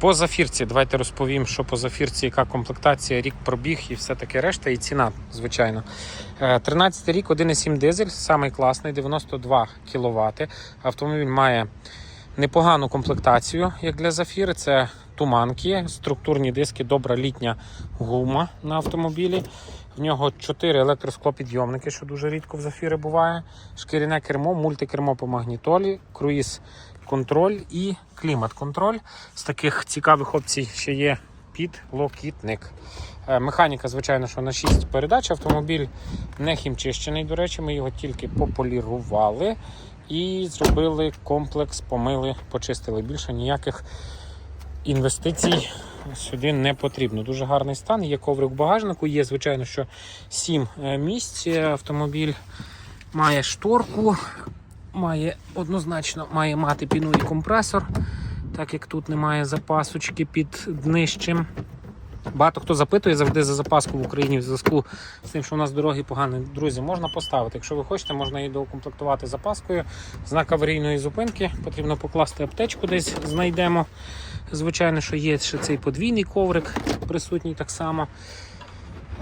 По зафірці, давайте розповім, що по зафірці, яка комплектація, рік пробіг і все таке решта, і ціна, звичайно. 13 рік, 1,7 дизель, самий класний, 92 кВт. Автомобіль має непогану комплектацію, як для зафіри. Це туманки, структурні диски, добра літня гума на автомобілі. В нього 4 електросклопідйомники, що дуже рідко в зафіри буває. Шкіряне кермо, мультикермо по магнітолі, круїз контроль і клімат-контроль. З таких цікавих опцій ще є підлокітник. Е, Механіка, звичайно, що на 6 передач. Автомобіль не хімчищений, до речі, ми його тільки пополірували і зробили комплекс, помили, почистили. Більше ніяких інвестицій сюди не потрібно. Дуже гарний стан. Є коврик в багажнику, є, звичайно, що 7 місць. Автомобіль має шторку, має однозначно має мати піновий компресор, так як тут немає запасочки під днищем. Багато хто запитує завжди за запаску в Україні в зв'язку з тим, що у нас дороги погані. Друзі, можна поставити. Якщо ви хочете, можна її доукомплектувати запаскою. Знак аварійної зупинки. Потрібно покласти аптечку десь знайдемо. Звичайно, що є ще цей подвійний коврик присутній так само.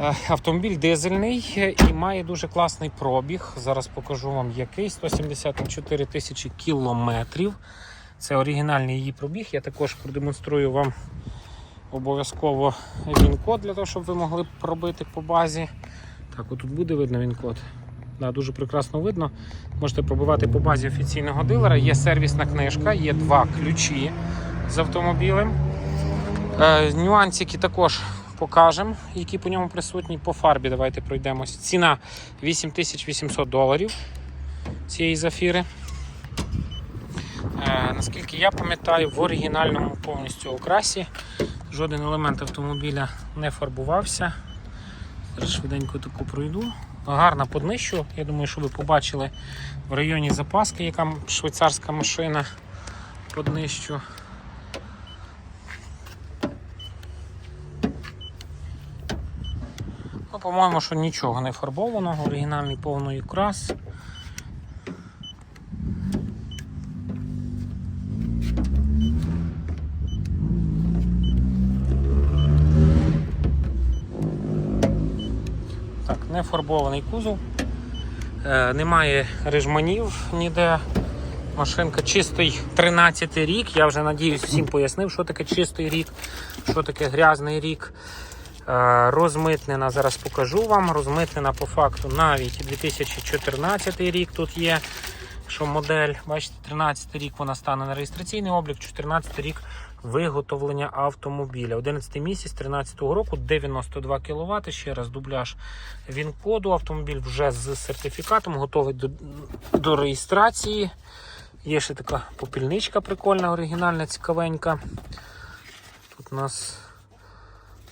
Е, Автомобіль дизельний е, і має дуже класний пробіг. Зараз покажу вам який 174 тисячі кілометрів. Це оригінальний її пробіг. Я також продемонструю вам обов'язково він-код для того, щоб ви могли пробити по базі. Так, отут буде видно він-код. Да, дуже прекрасно видно. Можете пробивати по базі офіційного дилера. Є сервісна книжка, є два ключі з автомобілем. Е, нюансики також покажемо, які по ньому присутні. По фарбі давайте пройдемось. Ціна 8800 доларів цієї зафіри. Е, наскільки я пам'ятаю, в оригінальному повністю окрасі жоден елемент автомобіля не фарбувався. Зараз швиденько таку пройду. Гарна по днищу. Я думаю, що ви побачили в районі запаски, яка швейцарська машина по днищу. По-моєму, що нічого не фарбовано, оригінальний повний окрас. Так, не фарбований кузов. Е, немає режманів ніде. Машинка чистий 13 рік. Я вже надіюсь всім пояснив, що таке чистий рік, що таке грязний рік. Розмитнена, зараз покажу вам. Розмитнена по факту навіть 2014 рік тут є. Що модель, бачите, 13 рік вона стане на реєстраційний облік, 14 рік виготовлення автомобіля. 11 місяць 13 року 92 кВт. Ще раз дубляж він коду. Автомобіль вже з сертифікатом, готовий до, до реєстрації. Є ще така попільничка прикольна, оригінальна, цікавенька. Тут у нас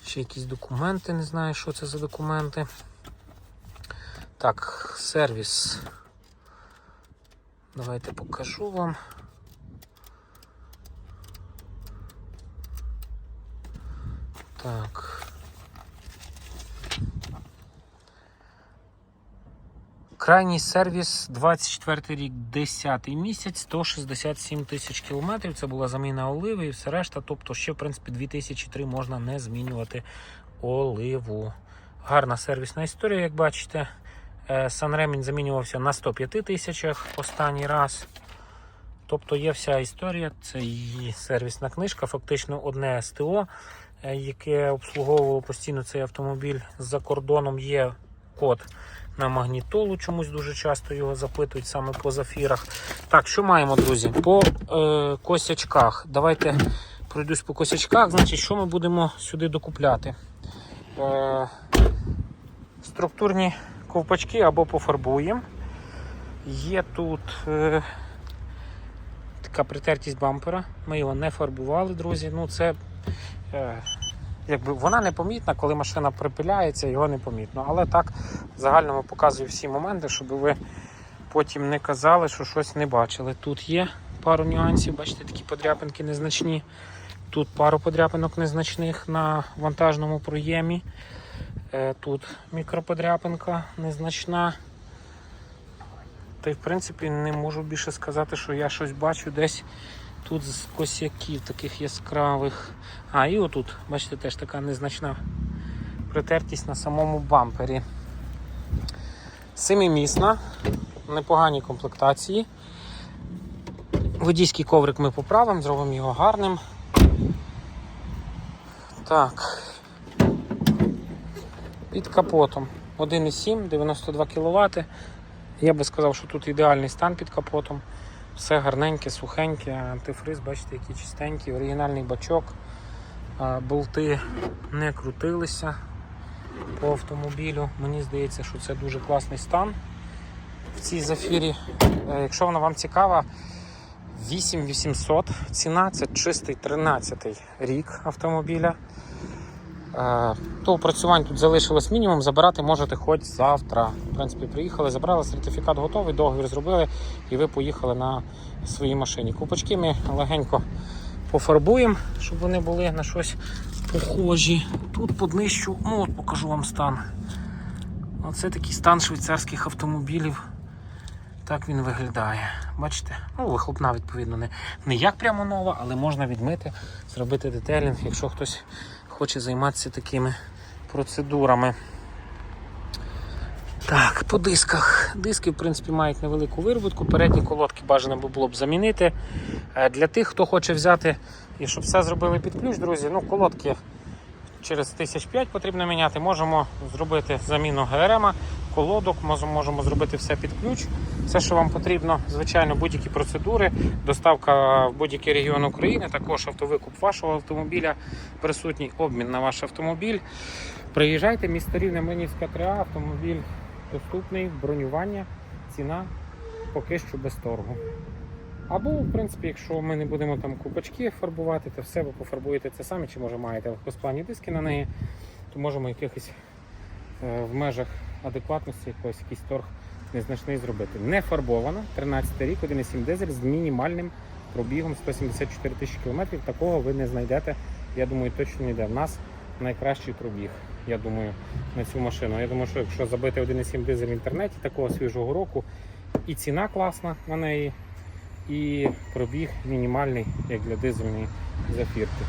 ще якісь документи, не знаю, що це за документи. Так, сервіс. Давайте покажу вам. Так. Крайній сервіс 24 рік, 10 місяць, 167 тисяч кілометрів. Це була заміна оливи і все решта. Тобто, ще, в принципі, 2003 можна не змінювати оливу. Гарна сервісна історія, як бачите. Е, Санремінь замінювався на 105 тисячах останній раз. Тобто є вся історія, це її сервісна книжка, фактично одне СТО, е, яке обслуговувало постійно цей автомобіль за кордоном. Є код на магнітолу, чомусь дуже часто його запитують саме по зафірах. Так, що маємо, друзі? По е, косячках. Давайте пройдусь по косячках. Значить, що ми будемо сюди докупляти? Е, структурні ковпачки або пофарбуємо. Є тут е, така притертість бампера. Ми його не фарбували, друзі. Ну, це е, якби вона непомітна, коли машина припиляється, його непомітно. Але так в загальному показую всі моменти, щоб ви потім не казали, що щось не бачили. Тут є пару нюансів, бачите, такі подряпинки незначні. Тут пару подряпинок незначних на вантажному проємі. Е, Тут мікроподряпинка незначна. Та й в принципі не можу більше сказати, що я щось бачу десь Тут з косяків таких яскравих. А, і отут, бачите, теж така незначна притертість на самому бампері. Семимісна, непогані комплектації. Водійський коврик ми поправимо, зробимо його гарним. Так. Під капотом 1,7, 92 кВт. Я би сказав, що тут ідеальний стан під капотом. Все гарненьке, сухеньке, антифриз, бачите, який чистенький, оригінальний бачок. Болти не крутилися по автомобілю. Мені здається, що це дуже класний стан в цій зафірі. Е, Якщо вона вам цікава, 8800 ціна це чистий 13 рік автомобіля. Е, То опрацювань тут залишилось мінімум, забирати можете хоч завтра. В принципі, приїхали, забрали сертифікат готовий, договір зробили і ви поїхали на своїй машині. Купочки ми легенько пофарбуємо, щоб вони були на щось похожі. Тут поднищу, ну от покажу вам стан. Оце такий стан швейцарських автомобілів. Так він виглядає. Бачите? Ну, вихлопна, відповідно, не, не як прямо нова, але можна відмити, зробити детейлінг, якщо хтось хоче займатися такими процедурами. Так, по дисках. Диски, в принципі, мають невелику виробітку. Передні колодки бажано би було б замінити. Е, Для тих, хто хоче взяти і щоб все зробили під ключ, друзі, ну, колодки через 1005 потрібно міняти. Можемо зробити заміну ГРМ, колодок, можемо, зробити все під ключ. Все, що вам потрібно, звичайно, будь-які процедури, доставка в будь-який регіон України, також автовикуп вашого автомобіля, присутній обмін на ваш автомобіль. Приїжджайте, місто Рівне, Млинівська 3А, автомобіль доступний, бронювання, ціна поки що без торгу. Або, в принципі, якщо ми не будемо там купачки фарбувати, то все ви пофарбуєте це самі, чи може маєте легкосплавні диски на неї, то можемо якихось е, в межах адекватності якогось якийсь торг незначний зробити. Не фарбована, 13 рік, 1,7 дизель з мінімальним пробігом 174 тисячі кілометрів. Такого ви не знайдете. Я думаю, точно ніде. В нас найкращий пробіг, я думаю, на цю машину. Я думаю, що якщо забити 1,7 дизель в інтернеті такого свіжого року, і ціна класна на неї, і пробіг мінімальний, як для дизельної зафірки.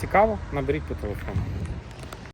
Цікаво? Наберіть по телефону.